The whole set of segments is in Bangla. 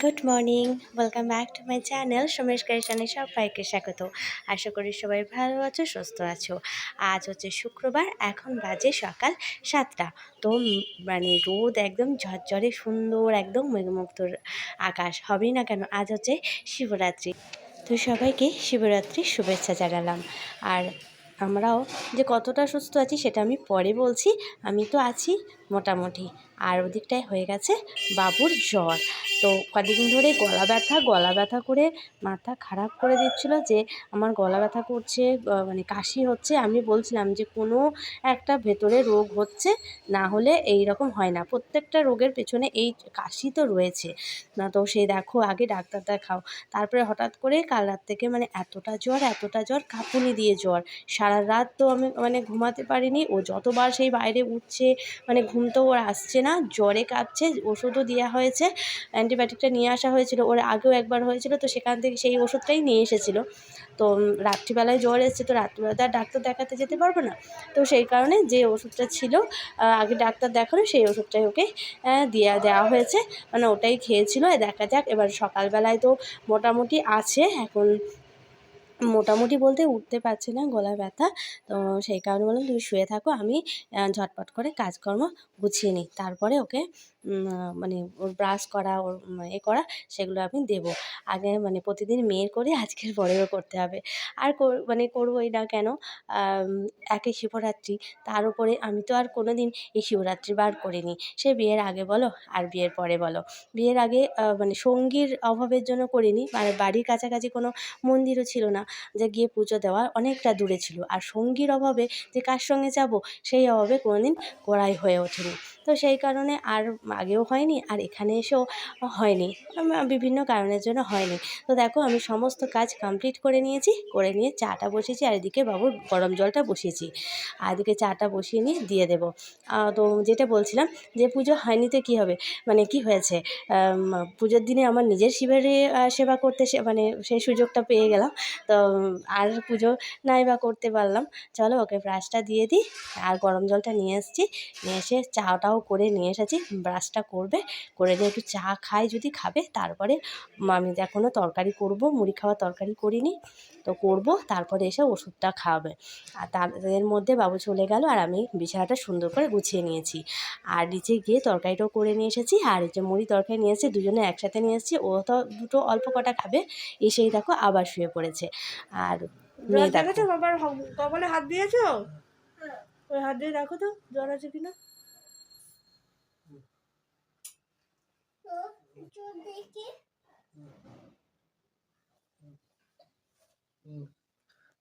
Good morning welcome back to my channel Somesh ক্রিয়েশনে সবাইকে স্বাগত। আশা করি সবাই ভালো আছো, সুস্থ আছো। আজ হচ্ছে শুক্রবার, এখন বাজে সকাল সাতটা। তো মানে রোদ একদম ঝরঝরে, সুন্দর একদম মেঘমুক্ত আকাশ। হবেই না কেন? আজ হচ্ছে শিবরাত্রি। তো সবাইকে শিবরাত্রির শুভেচ্ছা জানালাম। আর আমরাও যে কতটা সুস্থ আছি, সেটা আমি পরে বলছি। আমি তো আছি মোটামুটি। আর ওদিকটায় হয়ে গেছে বাবুর জ্বর। তো কদিন ধরে গলা ব্যথা গলা ব্যথা করে মাথা খারাপ করে দিচ্ছিল যে, আমার গলা ব্যথা করছে মানে কাশি হচ্ছে। আমি বলছিলাম যে, কোনো একটা ভেতরে রোগ হচ্ছে, না হলে এই রকম হয় না। প্রত্যেকটা রোগের পেছনে এই কাশি তো রয়েছে। না তো সেই দেখো, আগে ডাক্তার দেখাও। তারপরে হঠাৎ করে কাল রাত থেকে মানে এতটা জ্বর এতটা জ্বর, কাঁপুনি দিয়ে জ্বর। সারা রাত তো আমি মানে ঘুমাতে পারিনি। ও যতবার সেই বাইরে উঠছে মানে ঘুম তো ওর আসছে না, জ্বরে কাঁপছে, ওষুধও দেওয়া হয়েছে, অ্যান্টিবায়োটিকটা নিয়ে আসা হয়েছিল, ওর আগেও একবার হয়েছিল, তো সেখান থেকে সেই ওষুধটাই নিয়ে এসেছিল। তো রাত্রিবেলায় জ্বর এসছে, তো রাত্রিবেলা তো আর ডাক্তার দেখাতে যেতে পারব না। তো সেই কারণে যে ওষুধটা ছিল আগে ডাক্তার দেখানো সেই ওষুধটাই ওকে দেওয়া দেওয়া হয়েছে। মানে ওটাই খেয়েছিল দেখা যাক, এবার সকালবেলায় তো মোটামুটি আছে, এখন মোটামুটি বলতে উঠতে পারছি না গলা ব্যথা। তো সেই কারণে বললাম, তুমি শুয়ে থাকো, আমি ঝটপট করে কাজকর্ম গুছিয়ে নিই। তারপরে ওকে মানে ওর ব্রাশ করা, ওর এ করা, সেগুলো আমি দেবো। আগে মানে প্রতিদিন মেয়ের করে আজকের পরেও করতে হবে। আর মানে করবোই না কেন? একে শিবরাত্রি, তার উপরে আমি তো আর কোনো দিন এই শিবরাত্রি বার করিনি। সে বিয়ের আগে বলো, আর বিয়ের পরে বলো। বিয়ের আগে মানে সঙ্গীর অভাবের জন্য করিনি মানে বাড়ির কাছাকাছি কোনো মন্দিরও ছিল না, যে গিয়ে পুজো দেওয়া অনেকটা দূরে ছিল। আর সঙ্গীর অভাবে যে কার সঙ্গে যাব, সেই অভাবে কোনোদিন করাই হয়ে ওঠেনি। তো সেই কারণে আর আগেও হয়নি আর এখানে এসেও হয়নি। বিভিন্ন কারণের জন্য হয়নি। তো দেখো, আমি সমস্ত কাজ কমপ্লিট করে নিয়েছি, করে নিয়ে চাটা বসিয়েছি আর এদিকে বাবুর গরম জলটা বসিয়েছি। আর এদিকে চাটা বসিয়ে নিয়ে দিয়ে দেবো। তো যেটা বলছিলাম যে পুজো হয়নি তো কী হবে? মানে কি হয়েছে? পুজোর দিনে আমার নিজের শিবের সেবা করতে মানে সেই সুযোগটা পেয়ে গেলাম। তো, আর পুজো নাই বা করতে পারলাম। চলো ওকে ব্রাশটা দিয়ে দিই। আর গরম জলটা নিয়ে এসেছি। নিয়ে এসে চাটাও করে নিয়ে এসেছি। ব্রাশটা করবে করে নিয়ে একটু চা খায় যদি খাবে তারপরে আমি এখনও তরকারি করব মুড়ি খাওয়া তরকারি করিনি তো করব তারপরে এসে ওষুধটা খাওয়াবে। আর তাদের মধ্যে বাবু চলে গেল আর আমি বিছানাটা সুন্দর করে গুছিয়ে নিয়েছি। আর নিচে গিয়ে তরকারিটাও করে নিয়ে এসেছি আর যে মুড়ি তরকারি নিয়ে এসেছি দুজনে একসাথে নিয়ে এসেছি ও তো দুটো অল্প কটা খাবে এসেই দেখো আবার শুয়ে পড়েছে। আর মেয়ে দেখেছ বাবার কপালে হাত দিয়েছ? ওই হাত দিয়ে দেখো তো জ্বর আছে কিনা?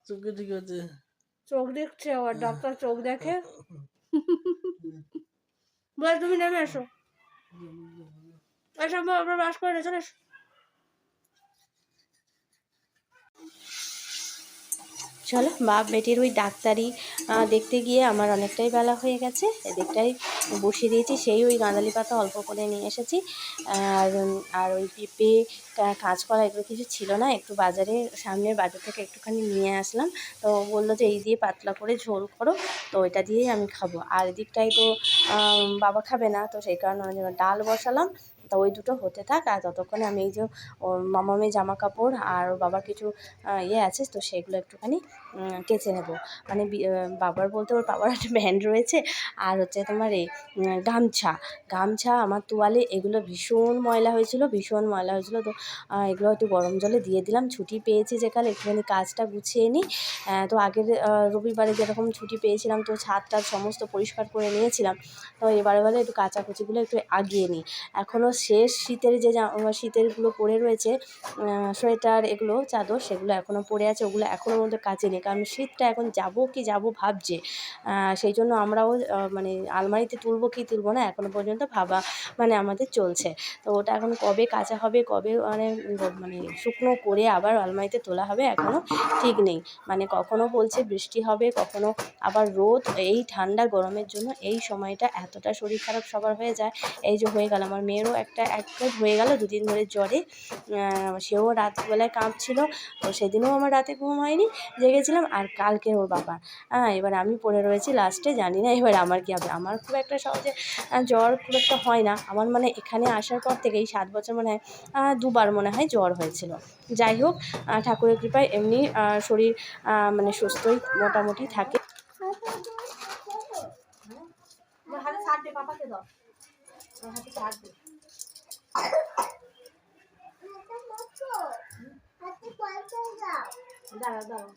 চোখে ঠিক আছে চোখ দেখছে আবার ডাক্তার চোখ দেখে। বল তুমি নেমে এসো। এসব আবার বাস করে চলে এসো। চলো বাপ বেটির ওই ডাক্তারি দেখতে গিয়ে আমার অনেকটাই বেলা হয়ে গেছে। এদিকটাই বসিয়ে দিয়েছি, সেই ওই গাঁদালি পাতা অল্প করে নিয়ে এসেছি। আর আর ওই পেঁপে কাঁচকলা এগুলো কিছু ছিল না, একটু বাজারে সামনের বাজার থেকে একটুখানি নিয়ে আসলাম। তো বলল যে, এই দিয়ে পাতলা করে ঝোল করো, তো ওইটা দিয়েই আমি খাব। আর এদিকটাই তো বাবা খাবে না, তো সেই কারণে ডাল বসালাম। তো ওই দুটো হতে থাক, আর ততক্ষণে আমি এই যে, ওর মামামের জামা কাপড় আর বাবার কিছু ইয়ে আছে, তো সেগুলো একটুখানি কেচে নেব। মানে বাবার বলতে ওর বাবার একটা ব্যান্ড রয়েছে, আর হচ্ছে তোমার এই গামছা। গামছা, আমার তোয়ালে এগুলো ভীষণ ময়লা হয়েছিল, ভীষণ ময়লা হয়েছিল, তো এগুলো একটু গরম জলে দিয়ে দিলাম। ছুটি পেয়েছি যেকাল একটুখানি কাজটা গুছিয়ে নিই তো আগের রবিবারে যেরকম ছুটি পেয়েছিলাম, তো ছাদ টাদ সমস্ত পরিষ্কার করে নিয়েছিলাম। তো এবারে বলে একটু কাচাকুচিগুলো একটু আগিয়ে নিই এখনও শেষ শীতের যে শীতেরগুলো পরে রয়েছে সোয়েটার এগুলো, চাদর সেগুলো এখনও পরে আছে, ওগুলো এখনও মধ্যে কাজে নেই, কারণ শীতটা এখন যাব কি যাব ভাবছে। সেই জন্য আমরাও মানে আলমারিতে তুলবো কি তুলবো না এখনও পর্যন্ত ভাবা মানে আমাদের চলছে। তো ওটা এখন কবে কাচা হবে, কবে মানে মানে শুকনো করে আবার আলমারিতে তোলা হবে এখনও ঠিক নেই। মানে কখনো বলছে বৃষ্টি হবে, কখনো আবার রোদ, এই ঠান্ডা গরমের জন্য এই সময়টা এতটা শরীর খারাপ সবার হয়ে যায়। এই যে হয়ে গেল, আমার মেয়েরও এক একটা একটা হয়ে গেল, দুদিন ধরে জ্বরে। সেও রাতবেলায় কাঁপছিল, তো সেদিনও আমার রাতে ঘুম হয়নি, জেগেছিলাম। আর কালকে ওর বাবা হ্যাঁ এবার আমি পড়ে রয়েছি লাস্টে জানি না এবার আমার কী হবে। আমার খুব একটা সহজে জ্বর খুব একটা হয় না। আমার মানে এখানে আসার পর থেকে এই সাত বছর মনে হয় দুবার মনে হয় জ্বর হয়েছিল। যাই হোক ঠাকুরের কৃপায় এমনি শরীর মানে সুস্থই মোটামুটি থাকে। হাতে পাপাকে দাও। হাতে দাঁড়া দাঁড়া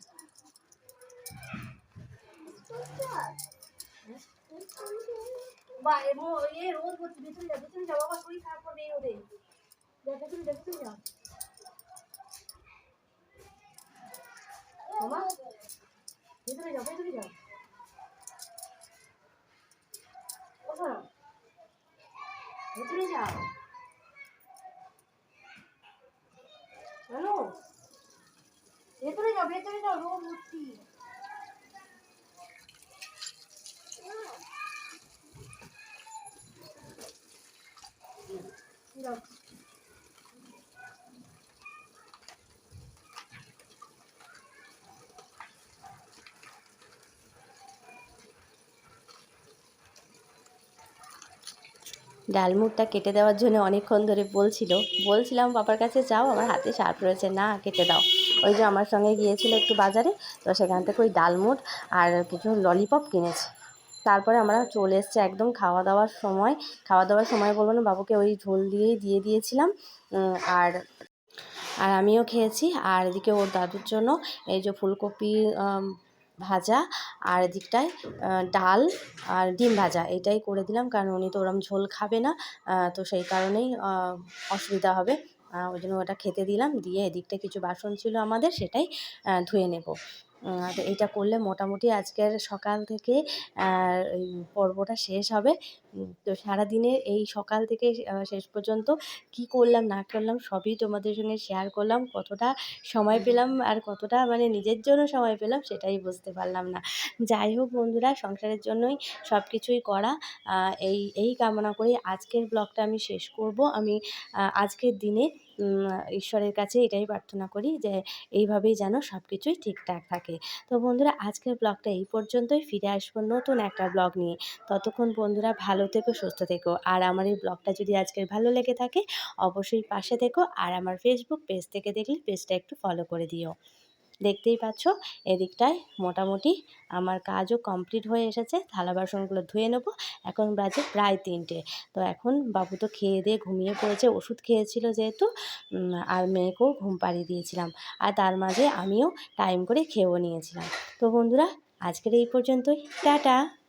বা এমন এ রোদ করছে ভেতরে যা বাবা শরীর খারাপ করবে রোদে যা যা ভেতরে যা মামা ভেতরে যাও ভেতরে যাও ও শোনো ভেতরে যাও হ্যালো ভেতরে যাও ডালমুটটা কেটে দেওয়ার জন্য অনেকক্ষণ ধরে বলছিল। বলছিলাম, বাবার কাছে যাও, আমার হাতে সাপ রয়েছে না, কেটে দাও। ওই যে আমার সঙ্গে গিয়েছিল একটু বাজারে, তো সেখান থেকে ওই ডালমুট আর কিছু ললিপপ কিনেছি। তারপরে আমরা চলে এসেছি একদম খাওয়া দাওয়ার সময়। খাওয়া দাওয়ার সময় বলব না, বাবুকে ওই ঝোল দিয়েই দিয়ে দিয়েছিলাম। আর আর আমিও খেয়েছি। আর এদিকে ওর দাদুর জন্য এই যে ফুলকপি ভাজা আর এদিকটায় ডাল আর ডিম ভাজা এটাই করে দিলাম। কারণ উনি তো ওরম ঝোল খাবে না তো সেই কারণেই অসুবিধা হবে। ওই জন্য ওটা খেতে দিলাম। দিয়ে এদিকটা কিছু বাসন ছিল আমাদের, সেটাই ধুয়ে নেব। তো এইটা করলে মোটামুটি আজকের সকাল থেকে পর্বটা শেষ হবে। তো সারাদিনে এই সকাল থেকে শেষ পর্যন্ত কি করলাম, না করলাম, সবই তোমাদের সঙ্গে শেয়ার করলাম। কতটা সময় পেলাম আর কতটা মানে নিজের জন্য সময় পেলাম, সেটাই বুঝতে পারলাম না। যাই হোক বন্ধুরা, সংসারের জন্যই সব কিছুই করা এই এই কামনা করি আজকের ব্লগটা আমি শেষ করব। আমি আজকের দিনে ঈশ্বরের কাছে এটাই প্রার্থনা করি যে এইভাবেই যেন সব কিছুই ঠিকঠাক থাকে। তো বন্ধুরা, আজকের ব্লগটা এই পর্যন্তই। ফিরে আসব নতুন একটা ব্লগ নিয়ে। ততক্ষণ বন্ধুরা, ভালো থেকো, সুস্থ থেকো। আর আমার এই ব্লগটা যদি আজকের ভালো লেগে থাকে, অবশ্যই পাশে থেকো। আর আমার ফেসবুক পেজ থেকে দেখলে পেজটা একটু ফলো করে দিও। দেখতেই পাচ্ছ, এদিকটায় মোটামুটি আমার কাজও কমপ্লিট হয়ে এসেছে। থালা বাসনগুলো ধুয়ে নেব। এখন বাজে প্রায় তিনটে। তো এখন বাবু তো খেয়ে দিয়ে ঘুমিয়ে পড়েছে, ওষুধ খেয়েছিল যেহেতু আর মেয়েকেও ঘুম পাড়িয়ে দিয়েছিলাম। আর তার মাঝে আমিও টাইম করে খেয়েও নিয়েছিলাম। তো বন্ধুরা, আজকের এই পর্যন্তই। টাটা!